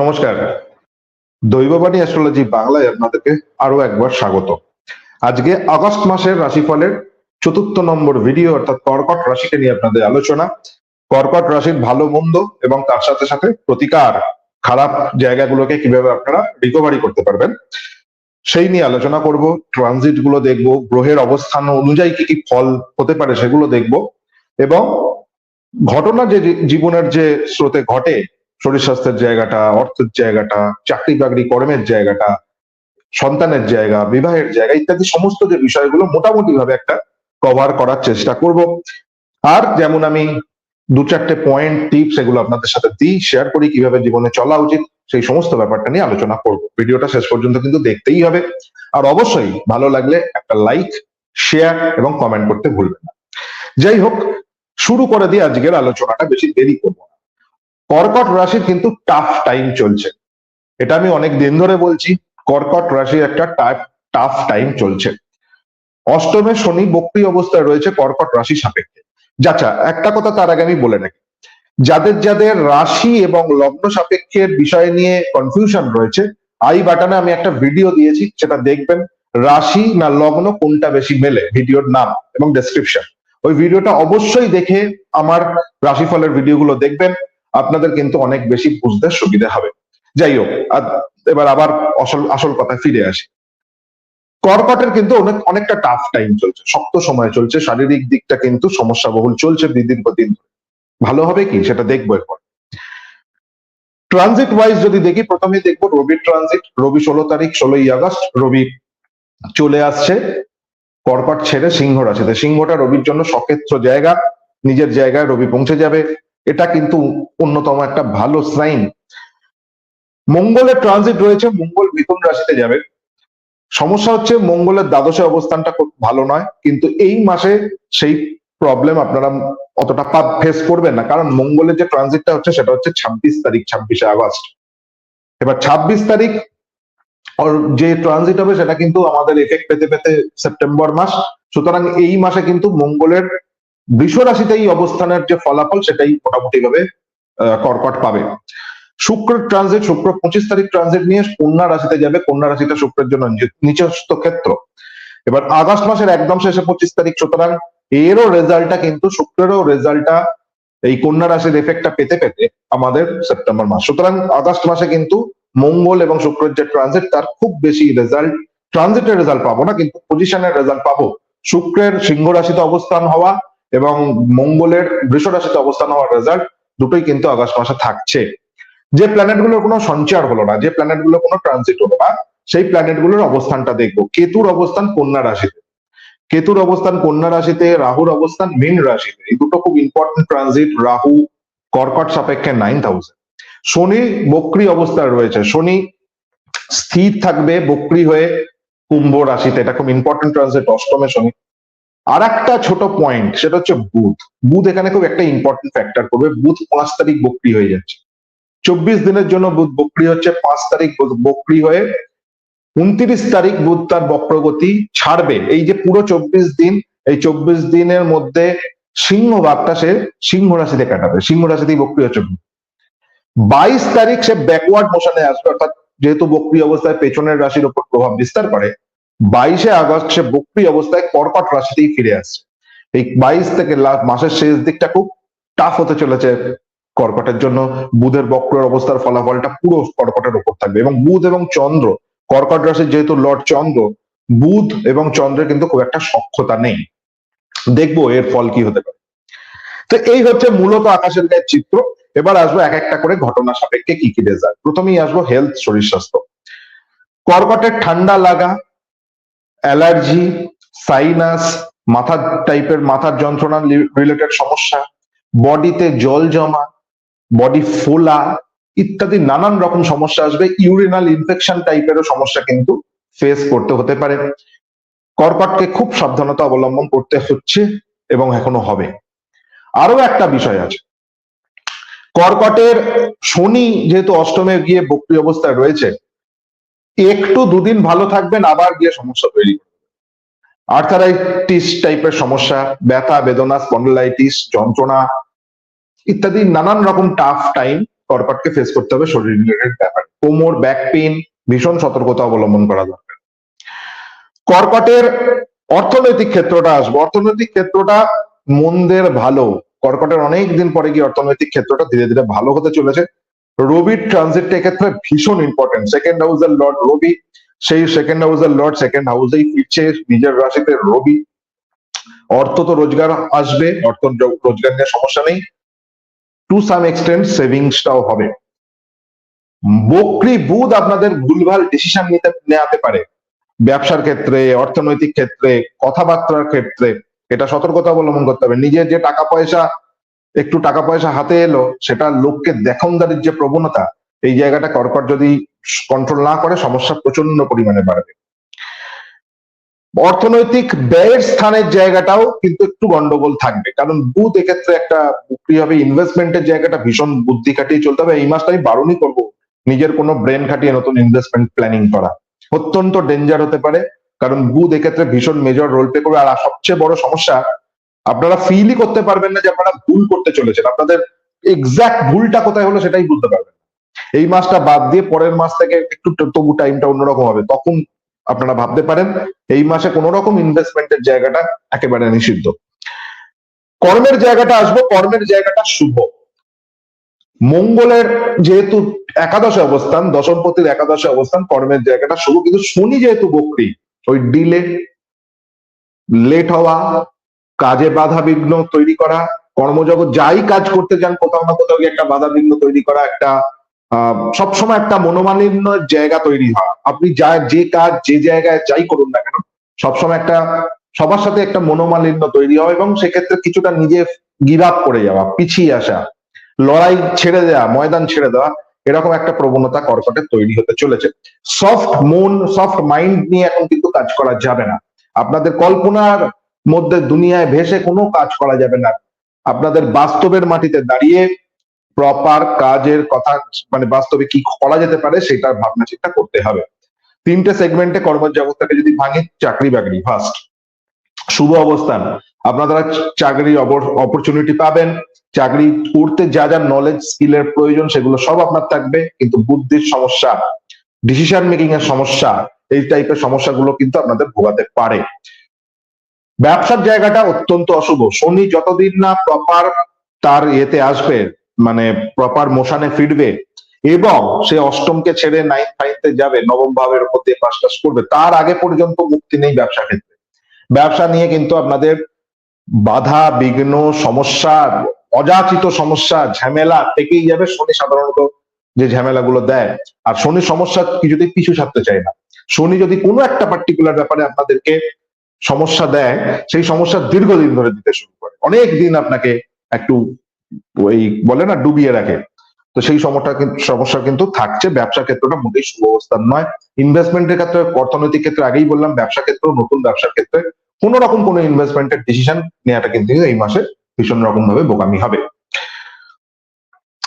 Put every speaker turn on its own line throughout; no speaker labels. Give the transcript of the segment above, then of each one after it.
নমস্কার। দৈববাণী অ্যাস্ট্রোলজি বাংলায় আপনাদেরকে আরও একবার স্বাগত। আজকে আগস্ট মাসের রাশিফলের চতুর্থ নম্বর ভিডিও অর্থাৎ কর্কট রাশিকে নিয়ে আপনাদের আলোচনা। কর্কট রাশির ভালো, মন্দ এবং তার সাথে সাথে প্রতিকার, খারাপ জায়গাগুলোকে কীভাবে আপনারা রিকভারি করতে পারবেন, সেই নিয়ে আলোচনা করব। ট্রানজিটগুলো দেখব, গ্রহের অবস্থান অনুযায়ী কি কি ফল হতে পারে সেগুলো দেখব এবং ঘটনা যে যে, জীবনের যে স্রোতে ঘটে শরীর স্বাস্থ্যের জায়গাটা, অর্থের জায়গাটা, চাকরি বাকরি কর্মের জায়গাটা, সন্তানের জায়গা, বিবাহের জায়গা, ইত্যাদি সমস্ত যে বিষয়গুলো মোটামুটি ভাবে একটা কভার করার চেষ্টা করব। আর যেমন আমি দু চারটে পয়েন্ট টিপস এগুলো আপনাদের সাথে দিই শেয়ার করি কীভাবে জীবনে চলা উচিত, সেই সমস্ত ব্যাপারটা নিয়ে আলোচনা করব। ভিডিওটা শেষ পর্যন্ত কিন্তু দেখতেই হবে। আর অবশ্যই ভালো লাগলে একটা লাইক শেয়ার এবং কমেন্ট করতে ভুলবেন না। যাই হোক, শুরু করে দিয়ে আজকের আলোচনাটা বেশি দেরি করব কর্কট রাশির কিন্তু টাফ টাইম চলছে। এটা আমি অনেক দিন ধরে বলছি, কর্কট রাশির একটা টাফ টাইম চলছে। অষ্টমে শনি বক্রি অবস্থায় রয়েছে কর্কট রাশি সাপেক্ষে। যাচ্ছা একটা কথা তার আগে আমি বলে রাখি যাদের যাদের রাশি এবং লগ্ন সাপেক্ষের বিষয় নিয়ে কনফিউশন রয়েছে আই বাটনে আমি একটা ভিডিও দিয়েছি, সেটা দেখবেন, রাশি না লগ্ন কোনটা বেশি মেলে, ভিডিওর নাম এবং ডেসক্রিপশন ওই ভিডিওটা অবশ্যই দেখে আমার রাশিফলের ভিডিওগুলো দেখবেন আপনাদের কিন্তু অনেক বেশি বুঝতে সুবিধা হবে। যাই হোক এবার আবার আসল আসল কথা ফিরে আসি। কর্কটের কিন্তু অনেক, অনেকটা টাফ টাইম চলছে, শক্ত সময় চলছে, শারীরিক দিকটা কিন্তু সমস্যা বহুল চলছে দীর্ঘদিন ধরে ভালো হবে কি? সেটা দেখব এরপর। ট্রানজিট ওয়াইজ যদি দেখি, প্রথমে দেখব রবি ট্রানজিট রবি ষোলো তারিখ, ষোলোই আগস্ট, রবি চলে আসছে। কর্কট ছেড়ে সিংহ রাশিতে। সিংহটা রবির জন্য সক্ষেত্র জায়গা, নিজের জায়গায় রবি পৌঁছে যাবে। এটা কিন্তু অন্যতম একটা ভালো সাইন মঙ্গলের ট্রানজিট রয়েছে, মঙ্গল মিথুন রাশিতে যাবে। সমস্যা হচ্ছে মঙ্গলের দ্বাদশে অবস্থানটা খুব ভালো নয়, কিন্তু এই মাসে সেই প্রবলেম আপনারা অতটা পাপ ফেস করবেন না, কারণ মঙ্গলের যে ট্রানজিটটা হচ্ছে সেটা হচ্ছে ছাব্বিশ তারিখ, ছাব্বিশে আগস্ট। এবার ছাব্বিশ তারিখ ওর যে ট্রানজিট হবে সেটা কিন্তু আমাদের এফেক্ট পেতে পেতে সেপ্টেম্বর মাস। সুতরাং এই মাসে কিন্তু মঙ্গলের বৃষ এই অবস্থানের যে ফলাফল সেটাই মোটামুটি ভাবে কর্কট পাবে। শুক্র ট্রানজিট শুক্র পঁচিশ তারিখ ট্রানজিট নিয়ে কন্যা রাশিতে যাবে। কন্যা রাশিটা শুক্রের জন্য নিচস্থ ক্ষেত্র। এবার আগস্ট মাসের একদম শেষে পঁচিশ তারিখ, সুতরাং এরও রেজাল্টটা কিন্তু, শুক্রেরও রেজাল্টটা এই কন্যা রাশির এফেক্টটা পেতে পেতে আমাদের সেপ্টেম্বর মাস। সুতরাং আগস্ট মাসে কিন্তু মঙ্গল এবং শুক্রের যে ট্রানজিট তার খুব বেশি রেজাল্ট ট্রানজিটের রেজাল্ট পাবো না, কিন্তু পজিশনের রেজাল্ট পাবো। শুক্রের সিংহ রাশিতে অবস্থান হওয়া এবং মঙ্গলের বৃষ রাশিতে অবস্থান হওয়ার রেজাল্ট দুটোই কিন্তু আগস্ট মাসে থাকছে। যে প্ল্যানেটগুলোর কোনো সঞ্চার হলো না, যে প্ল্যানেটগুলো কোনো ট্রানজিট হলো না, সেই প্ল্যানেটগুলোর অবস্থানটা দেখব। কেতুর অবস্থান কন্যা রাশিতে। কেতুর অবস্থান কন্যা রাশিতে, রাহুর অবস্থান মীন রাশিতে, এই দুটো খুব ইম্পর্টেন্ট ট্রানজিট রাহু কর্কট সাপেক্ষে নাইন থাউজেন্ড শনি বক্রি অবস্থায় রয়েছে। শনি স্থির থাকবে, বক্রি হয়ে কুম্ভ রাশিতে। এটা খুব ইম্পর্টেন্ট ট্রানজিট অষ্টমে শনি। আর একটা ছোট পয়েন্ট সেটা হচ্ছে বুথ বুথ এখানে খুব একটা ইম্পর্টেন্ট ফ্যাক্টর করবে। বুথ পাঁচ তারিখ বক্রি হয়ে যাচ্ছে। চব্বিশ দিনের জন্য বুধ বক্রি হচ্ছে, পাঁচ তারিখ বক্রি হয়ে উনত্রিশ তারিখ বুধ তার বক্রগতি ছাড়বে। এই যে পুরো চব্বিশ দিন, এই চব্বিশ দিনের মধ্যে সিংহ ভাগটা সে সিংহ রাশিতে কাটাবে। সিংহ রাশিতেই বক্রি হচ্ছে। বাইশ তারিখ সে ব্যাকওয়ার্ড মোশনে আসবে, অর্থাৎ যেহেতু বক্রি অবস্থায় পেছনের রাশির উপর প্রভাব বিস্তার করে বাইশে আগস্ট সে বক্রি অবস্থায় কর্কট রাশিতেই ফিরে আসছে। এই বাইশ থেকে মাসের শেষ দিকটা খুব টাফ হতে চলেছে কর্কটের জন্য। বুধের বক্রের অবস্থার ফলাফলটা পুরো কর্কটের উপর থাকবে এবং বুধ এবং চন্দ্র, কর্কট রাশির যেহেতু লর্ড চন্দ্র, বুধ এবং চন্দ্রের কিন্তু খুব একটা সক্ষতা নেই। দেখব এর ফল কি হতে পারে। তো এই হচ্ছে মূলত আকাশের গায়ের চিত্র। এবার আসব এক একটা করে ঘটনা সাপেক্ষে কি কি রেজাল্ট প্রথমেই আসব হেলথ শরীর স্বাস্থ্য। কর্কটের ঠান্ডা লাগা অ্যালার্জি, সাইনাস, মাথার টাইপের মাথার যন্ত্রণা রিলেটেড সমস্যা, বডিতে জল জমা বডি ফোলা ইত্যাদি নানান রকম সমস্যা আসবে। ইউরিনাল ইনফেকশন টাইপেরও সমস্যা কিন্তু ফেস করতে হতে পারে। কর্কটকে খুব সাবধানতা অবলম্বন করতে হচ্ছে এবং এখনও হবে। আরও একটা বিষয় আছে। কর্কটের শনি যেহেতু অষ্টমে গিয়ে বক্রি অবস্থায় রয়েছে একটু দুদিন ভালো থাকবেন, আবার গিয়ে সমস্যা তৈরি আর্থারাইটিস টাইপের সমস্যা, ব্যথা, বেদনা, স্পন্ডলাইটিস, যন্ত্রণা ইত্যাদি নানান রকম টাফ টাইম কর্কটকে ফেস করতে হবে শরীর রিলেটেড ব্যাপার। কোমর ব্যাক পেইন ভীষণ সতর্কতা অবলম্বন করা দরকার। কর্কটের অর্থনৈতিক ক্ষেত্রটা আসব। অর্থনৈতিক ক্ষেত্রটা মন্দের ভালো। কর্কটের অনেক দিন পরে গিয়ে অর্থনৈতিক ক্ষেত্রটা ধীরে ধীরে ভালো হতে চলেছে। রবির ট্রানজিটটা এক্ষেত্রে ভীষণ ইম্পর্টেন্ট সেকেন্ড হাউসের লর্ড রবি, সেই সেকেন্ড হাউসের লর্ড সেকেন্ড হাউসেই ফিরছে নিজের রাশিতে রবি। অর্থ তো রোজগার আসবে, অর্থ রোজগার নিয়ে সমস্যা নেই। টু সাম এক্সটেন্ট সেভিংসটাও হবে। বকরি বুধ আপনাদের ভুলভাল ডিসিশন নিতে নেওয়াতে পারে। ব্যবসার ক্ষেত্রে, অর্থনৈতিক ক্ষেত্রে, কথাবার্তার ক্ষেত্রে, এটা সতর্কতা অবলম্বন করতে হবে। নিজের যে টাকা পয়সা একটু টাকা পয়সা হাতে এলো, সেটা লোককে দেখনদারির যে প্রবণতা, এই জায়গাটা কর্কট যদি কন্ট্রোল না করে, সমস্যা প্রচণ্ড পরিমাণে বাড়বে। অর্থনৈতিক ব্যয়ের স্থানের জায়গাটাও কিন্তু একটু গন্ডগোল থাকবে। কারণ বুধ এক্ষেত্রে একটা হবে ইনভেস্টমেন্টের জায়গাটা ভীষণ বুদ্ধি খাটিয়ে চলতে হবে। এই মাসটা আমি বারণই করব, নিজের কোনো ব্রেন খাটিয়ে নতুন ইনভেস্টমেন্ট প্ল্যানিং করা। অত্যন্ত ডেঞ্জার হতে পারে, কারণ বুধ এক্ষেত্রে ভীষণ মেজর রোল প্লে করবে। আর সবচেয়ে বড় সমস্যা আপনারা ফিলই করতে পারবেন না যে আপনারা ভুল করতে চলেছেন। আপনাদের এক্সাক্ট ভুলটা কোথায় হলো সেটাই বুঝতে পারবেন এই মাসটা বাদ দিয়ে পরের মাস থেকে একটু তবু টাইমটা অন্যরকম হবে। তখন আপনারা ভাবতে পারেন, এই মাসে কোনো রকম ইনভেস্টমেন্টের জায়গাটা একেবারে নিষিদ্ধ। কর্মের জায়গাটা আসব, কর্মের জায়গাটা শুভ। মঙ্গলের যেহেতু একাদশে অবস্থান, দশমপতির একাদশে অবস্থান, কর্মের জায়গাটা শুভ। কিন্তু শনি যেহেতু বকরি, ওই ডিলে লেট হওয়া কাজে বাধা বিঘ্ন তৈরি করা, কর্মজগৎ যাই কাজ করতে যান, কোথাও না কোথাও একটা বাধা বিঘ্ন তৈরি করা, একটা সবসময় একটা মনোমালিন্য জায়গা তৈরি হয় আপনি যা, যে কাজ, যে জায়গায় যাই করুন না কেন, সবসময় একটা, সবার সাথে একটা মনোমালিন্য তৈরি হয় এবং সেক্ষেত্রে কিছুটা নিজে গিভ আপ করে যাওয়া, পিছিয়ে আসা, লড়াই ছেড়ে দেওয়া, ময়দান ছেড়ে দেওয়া, এরকম একটা প্রবণতা কর্কটের তৈরি হতে চলেছে। সফট মন সফট মাইন্ড নিয়ে এখন কিন্তু কাজ করা যাবে না। আপনাদের কল্পনার মধ্যে দুনিয়ায় ভেসে কোনো কাজ করা যাবে না। আপনাদের বাস্তবের মাটিতে দাঁড়িয়ে প্রপার কাজের কথা মানে বাস্তবে কি করা যেতে পারে সেটার ভাবনা চিন্তা করতে হবে। তিনটে সেগমেন্টে কর্মজগৎটাকে যদি ভাঙে, চাকরি বাকরি ফার্স্ট শুভ অবস্থান। আপনারা চাকরি অপরচুনিটি পাবেন। চাকরি করতে যা যা নলেজ স্কিলের প্রয়োজন সেগুলো সব আপনার থাকবে, কিন্তু বুদ্ধির সমস্যা ডিসিশন মেকিং এর সমস্যা, এই টাইপের সমস্যাগুলো কিন্তু আপনাদের ভোগাতে পারে। ব্যবসার জায়গাটা অত্যন্ত অশুভ। শনি যতদিন না প্রপার তার ইয়েতে আসবে মানে প্রপার মোশানে ফিরবে, এবং সে অষ্টমকে ছেড়ে নাইন ফাইনতে যাবে, নবম ভাবের উপর দিয়ে পাশ টাস করবে, তার আগে পর্যন্ত মুক্তি নেই ব্যবসা ক্ষেত্রে। ব্যবসা নিয়ে কিন্তু আপনাদের বাধা, বিঘ্ন, সমস্যা, অযাচিত সমস্যা, ঝামেলা থেকেই যাবে শনি সাধারণত যে ঝামেলাগুলো দেয়। আর শনি সমস্যা কিছুতেই পিছু ছাড়তে চায় না। শনি যদি কোনো একটা পার্টিকুলার ব্যাপারে আপনাদেরকে সমস্যা দেয়, সেই সমস্যা দীর্ঘদিন ধরে দিতে শুরু করে। অনেক দিন আপনাকে একটু ওই বলে না ডুবিয়ে রাখে। তো সেই সমস্যা সমস্যা কিন্তু থাকছে। ব্যবসা ক্ষেত্রটা মোটেই শুভ অবস্থান নয়। ইনভেস্টমেন্টের ক্ষেত্রে, অর্থনৈতিক ক্ষেত্রে আগেই বললাম, ব্যবসা ক্ষেত্র নতুন ব্যবসার ক্ষেত্রে কোন রকম কোনো ইনভেস্টমেন্টের ডিসিশন নেওয়াটা কিন্তু এই মাসে ভীষণ রকম ভাবে বোকামি হবে।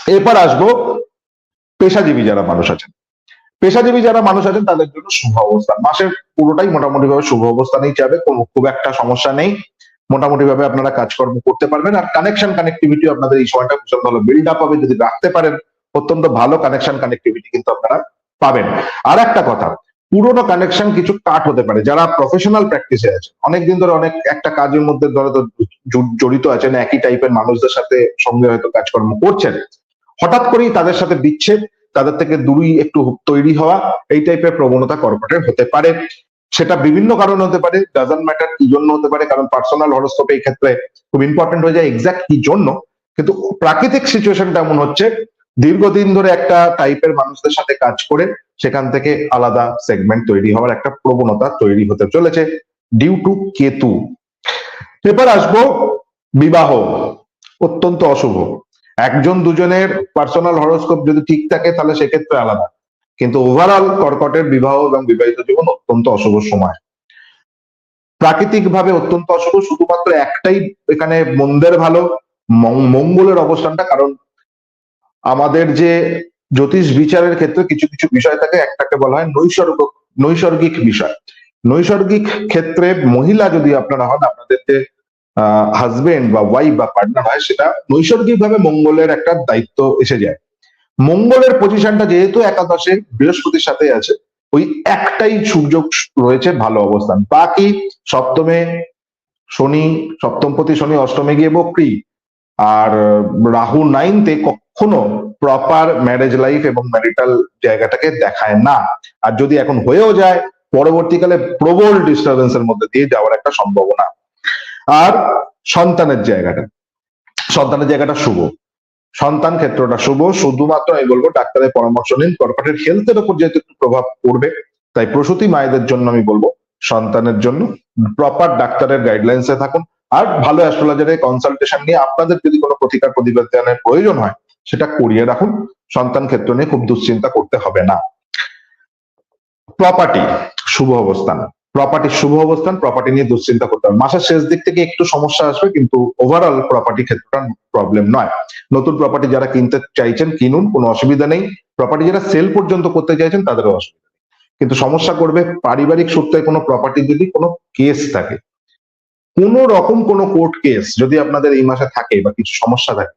এরপর আসব পেশাজীবী যারা মানুষ আছেন। পেশাজীবী যারা মানুষ আছেন, তাদের জন্য শুভ অবস্থান মাসের পুরোটাই মোটামুটি ভাবে শুভ অবস্থানেই যাবে, কোনো খুব একটা সমস্যা নেই। মোটামুটি ভাবে আপনারা কাজকর্ম করতে পারবেন। আর কানেকশন কানেক্টিভিটি আপনাদের এই সময়টা ভীষণ ভালো বিল্ড আপ হবে। যদি রাখতে পারেন, অত্যন্ত ভালো কানেকশন কানেক্টিভিটি কিন্তু আপনারা পাবেন। আর একটা কথা, পুরোনো কানেকশন কিছু কাট হতে পারে। যারা প্রফেশনাল প্র্যাকটিসে আছে অনেকদিন ধরে অনেক একটা কাজের মধ্যে ধরে তো জড়িত আছেন, একই টাইপের মানুষদের সাথে সঙ্গে হয়তো কাজকর্ম করছেন। হঠাৎ করেই তাদের সাথে বিচ্ছেদ তাদের থেকে দূরই একটু তৈরি হওয়া, এই টাইপের প্রবণতা কর্কটের হতে পারে। সেটা বিভিন্ন কারণ হতে পারে ডাজন্ট ম্যাটার কি জন্য হতে পারে, কারণ পার্সোনাল হরস্কোপে এই ক্ষেত্রে খুব ইম্পর্টেন্ট হয়ে যায় এক্সাক্ট কি জন্য। কিন্তু প্রাকৃতিক সিচুয়েশনটা এমন হচ্ছে, দীর্ঘদিন ধরে একটা টাইপের মানুষদের সাথে কাজ করে, সেখান থেকে আলাদা সেগমেন্ট তৈরি হওয়ার একটা প্রবণতা তৈরি হতে চলেছে ডিউ টু কেতু। এবার আসব বিবাহ, অত্যন্ত অশুভ। একজন দুজনের পার্সোনাল হরোস্কোপ যদি ঠিক থাকে, তাহলে সেক্ষেত্রে আলাদা। কিন্তু ওভারঅল কর্কটের বিবাহ এবং বিবাহিত জীবন অত্যন্ত অশুভ সময়। প্রাকৃতিক ভাবে অত্যন্ত অশুভ, শুধুমাত্র একটাই এখানে মন্দের ভালো মঙ্গলের অবস্থানটা, কারণ আমাদের যে জ্যোতিষ বিচারের ক্ষেত্রে কিছু কিছু বিষয় থাকে, একটাকে বলা হয় নৈসর্গ, নৈসর্গিক বিষয়। নৈসর্গিক ক্ষেত্রে মহিলা যদি আপনারা হন আপনাদের যে হাজবেন্ড বা ওয়াইফ বা পার্টনার হয়, সেটা নৈসর্গিক ভাবে মঙ্গলের একটা দায়িত্ব এসে যায়। মঙ্গলের পজিশনটা যেহেতু একাদশে বৃহস্পতির সাথে আছে, ওই একটাই সুযোগ রয়েছে ভালো অবস্থান। বাকি সপ্তমে শনি, সপ্তমপতি শনি, অষ্টমে গিয়ে বক্রি। আর রাহু নাইনতে কখনো প্রপার ম্যারেজ লাইফ এবং ম্যারিটাল জায়গাটাকে দেখায় না। আর যদি এখন হয়েও যায়, পরবর্তীকালে প্রবল ডিস্টারবেন্স এর মধ্যে দিয়ে যাওয়ার একটা সম্ভাবনা আর সন্তানের জায়গাটা। সন্তানের জায়গাটা শুভ। সন্তান ক্ষেত্রটা শুভ। শুধুমাত্র আমি বলব, ডাক্তারের পরামর্শ নিন। কর্কটের হেলথের উপর যেহেতু একটু প্রভাব পড়বে, তাই প্রসূতি মায়েদের জন্য আমি বলব, সন্তানের জন্য প্রপার ডাক্তারের গাইডলাইন্সে থাকুন। আর ভালো অ্যাস্ট্রোলজারের কনসালটেশন নিয়ে আপনাদের যদি কোনো প্রতিকার প্রতিবেদনের প্রয়োজন হয়, সেটা করিয়ে রাখুন। সন্তান ক্ষেত্র নিয়ে খুব দুশ্চিন্তা করতে হবে না। প্রপার্টি শুভ অবস্থান। প্রপার্টি শুভ অবস্থান প্রপার্টি নিয়ে দুশ্চিন্তা করতে হবে। মাসের শেষ দিক থেকে একটু সমস্যা আসবে, কিন্তু ওভারঅল প্রপার্টি ক্ষেত্রটা প্রবলেম নয়। নতুন প্রপার্টি যারা কিনতে চাইছেন, কিনুন, কোনো অসুবিধা নেই। প্রপার্টি যারা সেল পর্যন্ত করতে চাইছেন, তাদেরও অসুবিধা নেই। কিন্তু সমস্যা করবে পারিবারিক সূত্রে কোনো প্রপার্টি যদি কোনো কেস থাকে। কোন রকম কোনো কোর্ট কেস যদি আপনাদের এই মাসে থাকে বা কিছু সমস্যা থাকে,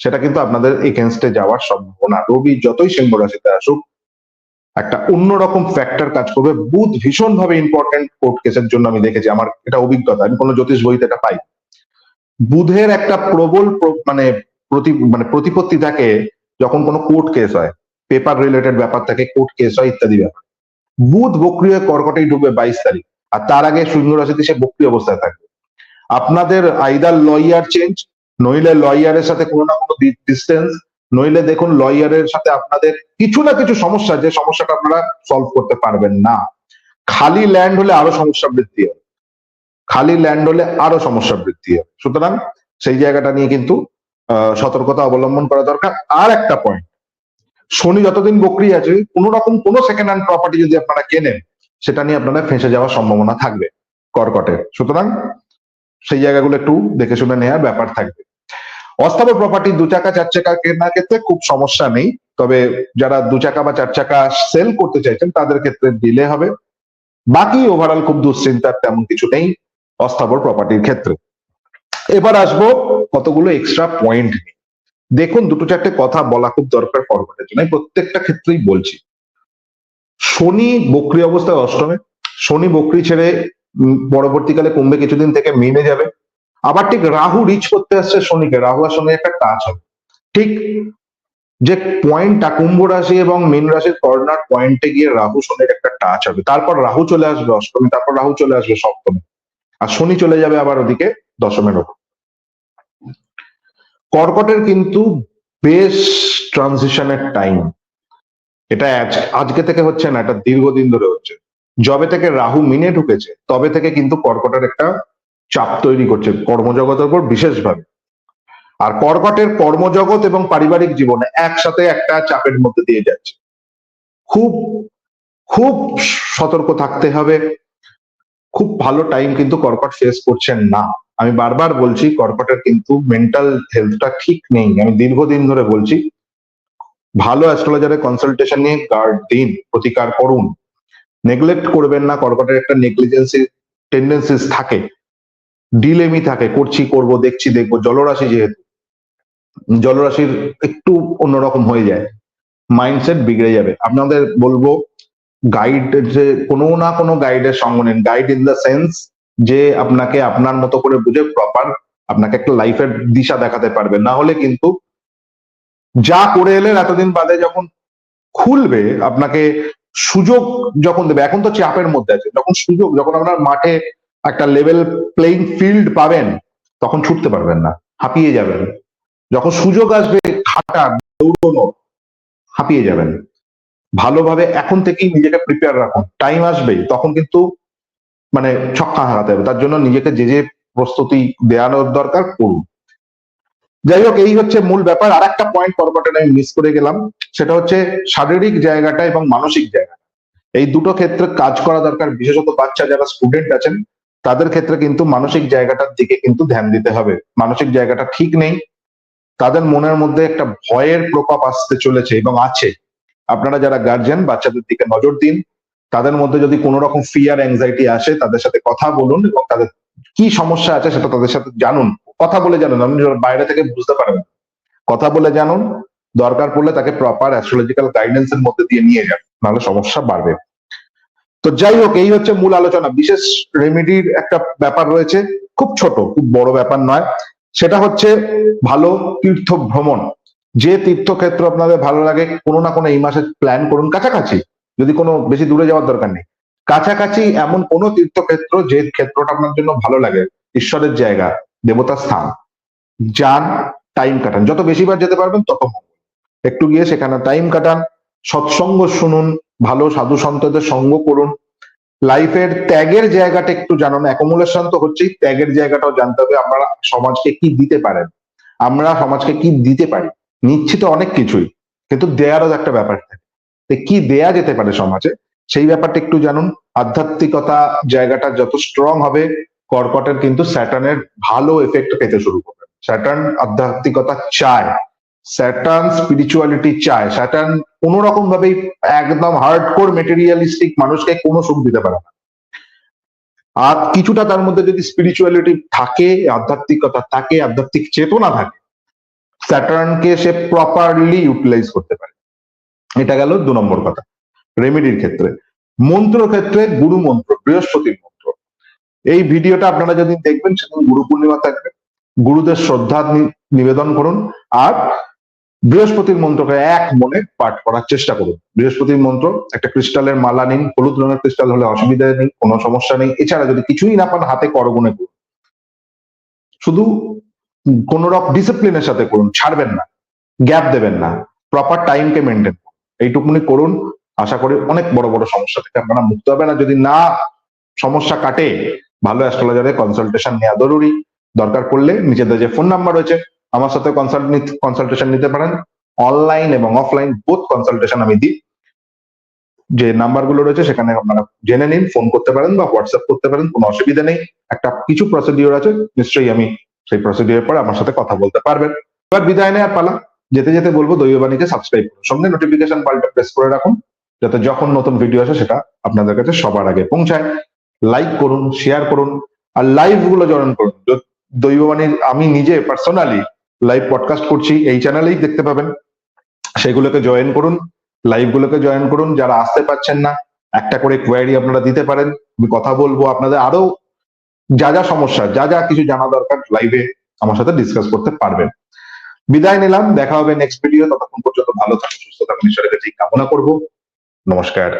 সেটা কিন্তু আপনাদের এগেনস্টে যাওয়ার সম্ভাবনা। রবি যতই সিংহ রাশিতে আসুক একটা অন্যরকম ফ্যাক্টর কাজ করবে। বুধ ভীষণ ভাবে ইম্পর্টেন্ট কোর্ট কেসের জন্য আমি দেখেছি। আমার এটা অভিজ্ঞতা। আমি কোনো জ্যোতিষ বইতে এটা পাই বুধের একটা প্রবল মানে প্রতি মানে প্রতিপত্তি থাকে যখন কোনো কোর্ট কেস হয়। পেপার রিলেটেড ব্যাপার থাকে কোর্ট কেস হয় ইত্যাদি ব্যাপার। বুধ বক্রিয় কর্কটেই ঢুকবে বাইশ তারিখ। আর তার আগে সিংহ রাশিতে সে বক্রি অবস্থায় থাকবে। আপনাদের আইদার লয়ার চেঞ্জ নইলে লয়ারের সাথে কোনো না কোনো ডিস্টেন্স নইলে দেখুন লয়ারের সাথে আপনাদের কিছু না কিছু সমস্যা, যে সমস্যাটা আপনারা সলভ করতে পারবেন না। খালি ল্যান্ড হলে আরও সমস্যা বৃদ্ধি হবে। খালি ল্যান্ড হলে আরও সমস্যা বৃদ্ধি হবে। সুতরাং সেই জায়গাটা নিয়ে কিন্তু সতর্কতা অবলম্বন করা দরকার। আর একটা পয়েন্ট শনি যতদিন বকরি আছে, কোনো রকম কোনো সেকেন্ড হ্যান্ড প্রপার্টি যদি আপনারা কেনেন, সেটা নিয়ে আপনারা ফেঁসে যাওয়ার সম্ভাবনা থাকবে কর্কটের। সুতরাং সেই জায়গাগুলো একটু দেখে শুনে নেওয়ার ব্যাপার থাকবে। অস্থাবর প্রপার্টি দু চাকা, চার চাকা কেনার ক্ষেত্রে খুব সমস্যা নেই। তবে যারা দু চাকা বা চার চাকা সেল করতে চাইছেন, তাদের ক্ষেত্রে ডিলে হবে। বাকি ওভারঅল খুব দুশ্চিন্তার তেমন কিছু নেই অস্থাবর প্রপার্টির ক্ষেত্রে। এবার আসব কতগুলো এক্সট্রা পয়েন্ট নিয়ে। দেখুন, দুটো চারটে কথা বলা খুব দরকার কর্কটের জন্য প্রত্যেকটা ক্ষেত্রেই বলছি। শনি বকরি অবস্থায় অষ্টমে। শনি বকরি ছেড়ে পরবর্তীকালে কমবে কিছুদিন থেকে মিনে যাবে। আবার ঠিক রাহু রিচ করতে আসছে শনিকে, রাহু আর শনি একটা টাচ হবে। ঠিক যে পয়েন্টটা কুম্ভ রাশি এবং মীন রাশির কর্নার পয়েন্টে গিয়ে রাহু শনির একটা টাচ হবে। তারপর রাহু চলে আসবে অষ্টমী, তারপর রাহু চলে আসবে সপ্তমী। আর শনি চলে যাবে আবার ওদিকে দশমের ওপর। কর্কটের কিন্তু বেশ ট্রানজিশনের টাইম এটা আজ- আজকে থেকে হচ্ছে না, এটা দীর্ঘদিন ধরে হচ্ছে। যবে থেকে রাহু মিনে ঢুকেছে, তবে থেকে কিন্তু কর্কটের একটা চাপ তৈরি করছে কর্মজগতের উপর বিশেষভাবে। আর কর্কটের কর্মজগৎ এবং পারিবারিক জীবনে একসাথে একটা চাপের মধ্যে দিয়ে যাচ্ছে। খুব খুব সতর্ক থাকতে হবে। খুব ভালো টাইম কিন্তু কর্কট ফেস করছেন না। আমি বারবার বলছি, কর্কটের কিন্তু মেন্টাল হেলথটা ঠিক নেই। আমি দীর্ঘদিন ধরে বলছি, ভালো অ্যাস্ট্রোলজারের কনসালটেশন নিয়ে গার্ড দিন, প্রতিকার করুন। নেগলেক্ট করবেন না, কর্কটের একটা নেগলিজেন্সি টেন্ডেন্সিস থাকে। ডিলেমি থাকে, করছি, করব, দেখছি, দেখব, জলরাশি যেহেতু, জলরাশির একটু অন্যরকম হয়ে যায় মাইন্ডসেট বিগড়ে যাবে। আপনাদের বলব গাইড যে কোনো না কোনো গাইডের সঙ্গ নেন। গাইড ইন দ্য সেন্স যে আপনাকে আপনার মতো করে বুঝে প্রপার আপনাকে একটা লাইফের দিশা দেখাতে পারবে। না হলে কিন্তু যা করে এলেন এতদিন বাদে যখন খুলবে, আপনাকে সুযোগ যখন দেবে, এখন তো চাপের মধ্যে আছে, যখন সুযোগ, যখন আপনার মাঠে একটা লেভেল প্লেইং ফিল্ড পাবেন, তখন ছুটতে পারবেন না, হাঁপিয়ে যাবেন। যখন সুযোগ আসবে খাটা দৌড়নো, হাঁপিয়ে যাবেন। ভালোভাবে এখন থেকেই নিজেকে প্রিপেয়ার রাখুন। টাইম আসবে তখন কিন্তু মানে ছক্কা হারাতে হবে। তার জন্য নিজেকে যে যে প্রস্তুতি দেওয়ানোর দরকার করুন। যাই হোক, এই হচ্ছে মূল ব্যাপার। আর একটা পয়েন্ট কর্কটের আমি মিস করে গেলাম, সেটা হচ্ছে শারীরিক জায়গাটা এবং মানসিক জায়গা এই দুটো ক্ষেত্রে কাজ করা দরকার। বিশেষত বাচ্চা যারা স্টুডেন্ট আছেন তাদের ক্ষেত্রে কিন্তু মানসিক জায়গাটার দিকে কিন্তু ধ্যান দিতে হবে। মানসিক জায়গাটা ঠিক নেই, তাদের মনের মধ্যে একটা ভয়ের প্রকোপ আসতে চলেছে এবং আছে। আপনারা যারা গার্জেন বাচ্চাদের দিকে নজর দিন, তাদের মধ্যে যদি কোনো রকম ফিয়ার অ্যাংজাইটি আসে, তাদের সাথে কথা বলুন এবং তাদের কি সমস্যা আছে সেটা তাদের সাথে জানুন। কথা বলে জানুন, আপনি বাইরে থেকে বুঝতে পারবেন। কথা বলে জানুন, দরকার পড়লে তাকে প্রপার অ্যাস্ট্রোলজিক্যাল গাইডেন্স এর মধ্যে দিয়ে নিয়ে যান, নাহলে সমস্যা বাড়বে। তো যাই হোক, এই হচ্ছে মূল আলোচনা। বিশেষ রেমেডির একটা ব্যাপার রয়েছে, খুব ছোট, খুব বড় ব্যাপার নয়। সেটা হচ্ছে ভালো তীর্থ ভ্রমণ যে তীর্থক্ষেত্র আপনাদের ভালো লাগে, কোনো না কোনো এই মাসে প্ল্যান করুন। কাছাকাছি, যদি কোনো বেশি দূরে যাওয়ার দরকার নেই। কাছাকাছি এমন কোনো তীর্থক্ষেত্র যে ক্ষেত্রটা আপনার জন্য ভালো লাগে, ঈশ্বরের জায়গা, দেবতার স্থান, যান টাইম কাটান। যত বেশিবার যেতে পারবেন, তত। একটু গিয়ে সেখানে টাইম কাটান, সৎসঙ্গ শুনুন ভালো সাধু সন্তদের সঙ্গ করুন। লাইফের ত্যাগের জায়গাটা একটু জানুন। অ্যাকোমোলেশন তো হচ্ছেই। ত্যাগের জায়গাটাও জানতে হবে। আমরা সমাজকে কি দিতে পারেন? আমরা সমাজকে কি দিতে পারি? নিচ্ছি তো অনেক কিছুই। কিন্তু দেয়ারও একটা ব্যাপার থাকে। কি দেয়া যেতে পারে সমাজে? সেই ব্যাপারটা একটু জানুন। আধ্যাত্মিকতা জায়গাটা যত স্ট্রং হবে, কর্কটের কিন্তু স্যাটার্নের ভালো এফেক্ট পেতে শুরু করবে। স্যাটার্ন আধ্যাত্মিকতা চায়। স্যাটার্ন স্পিরিচুয়ালিটি চায়। স্যাটার্ন কোনো রকম ভাবেই একদম হার্ডকোর মেটেরিয়ালিস্টিক মানুষকে কোনো সুখ দিতে পারে না। আর কিছুটা তার মধ্যে যদি স্পিরিচুয়ালিটি থাকে, আধ্যাত্মিকতা থাকে, আধ্যাত্মিক চেতনা থাকে স্যাটার্নকে সে প্রপারলি ইউটিলাইজ করতে পারে। এটা গেল দু নম্বর কথা। রেমেডির ক্ষেত্রে। মন্ত্র ক্ষেত্রে গুরু মন্ত্র, বৃহস্পতির মন্ত্র। এই ভিডিওটা আপনারা যদি দেখবেন, সেদিন গুরু পূর্ণিমা থাকবে। গুরুদের শ্রদ্ধা নিবেদন করুন। আর বৃহস্পতির মন্ত্রকে এক মনে পাঠ করার চেষ্টা করুন। বৃহস্পতির মন্ত্র, একটা ক্রিস্টালের মালা নিন, হলুদ রঙের ক্রিস্টাল হলে অসুবিধা নেই, কোনো সমস্যা নেই। এছাড়া যদি কিছুই না পান, হাতে করগুনে করুন। শুধু কোন রকম ডিসিপ্লিনের সাথে করুন, ছাড়বেন না গ্যাপ দেবেন না প্রপার টাইমকে মেনটেন করুন। এইটুকুনি করুন, আশা করি অনেক বড় বড় সমস্যা থেকে আপনারা মুক্ত হবেন। না যদি না সমস্যা কাটে, ভালো অ্যাস্ট্রোলজারের কনসালটেশন নেওয়া জরুরি। দরকার পড়লে নিজেদের যে ফোন নাম্বার রয়েছে আমার সাথে কনসাল্ট কনসালটেশন নিতে পারেন। অনলাইন এবং অফলাইন বোথ কনসালটেশন আমি দিই। যে নাম্বারগুলো রয়েছে সেখানে আপনারা জেনে নিন ফোন করতে পারেন বা হোয়াটসঅ্যাপ করতে পারেন, কোনো অসুবিধা নেই। একটা কিছু প্রসিডিওর আছে, নিশ্চয়ই আমি সেই প্রসিডিওর পরে আমার সাথে কথা বলতে পারবেন। এবার বিদায় নেওয়ার পালা। যেতে যেতে বলব দৈববাণীকে সাবস্ক্রাইব করুন। সঙ্গে নোটিফিকেশন পাল্টা প্রেস করে রাখুন, যাতে যখন নতুন ভিডিও আসে সেটা আপনাদের কাছে সবার আগে পৌঁছায়। লাইক করুন শেয়ার করুন, আর লাইভগুলো জয়েন করুন। দৈববাণীর, আমি নিজে পার্সোনালি লাইভ পডকাস্ট করছি, এই চ্যানেলেই দেখতে পাবেন। সেগুলোকে জয়েন করুন লাইভ গুলোকে জয়েন করুন। যারা আসতে পারছেন না, একটা করে কোয়ারি আপনারা দিতে পারেন। আমি কথা বলব আপনাদের আরও যা যা সমস্যা, যা যা কিছু জানা দরকার লাইভে আমার সাথে ডিসকাস করতে পারবেন। বিদায় নিলাম, দেখা হবে নেক্সট ভিডিও ততক্ষণ পর্যন্ত ভালো থাকুন, সুস্থ থাকুন, ঈশ্বরের কাছে কামনা করব। নমস্কার।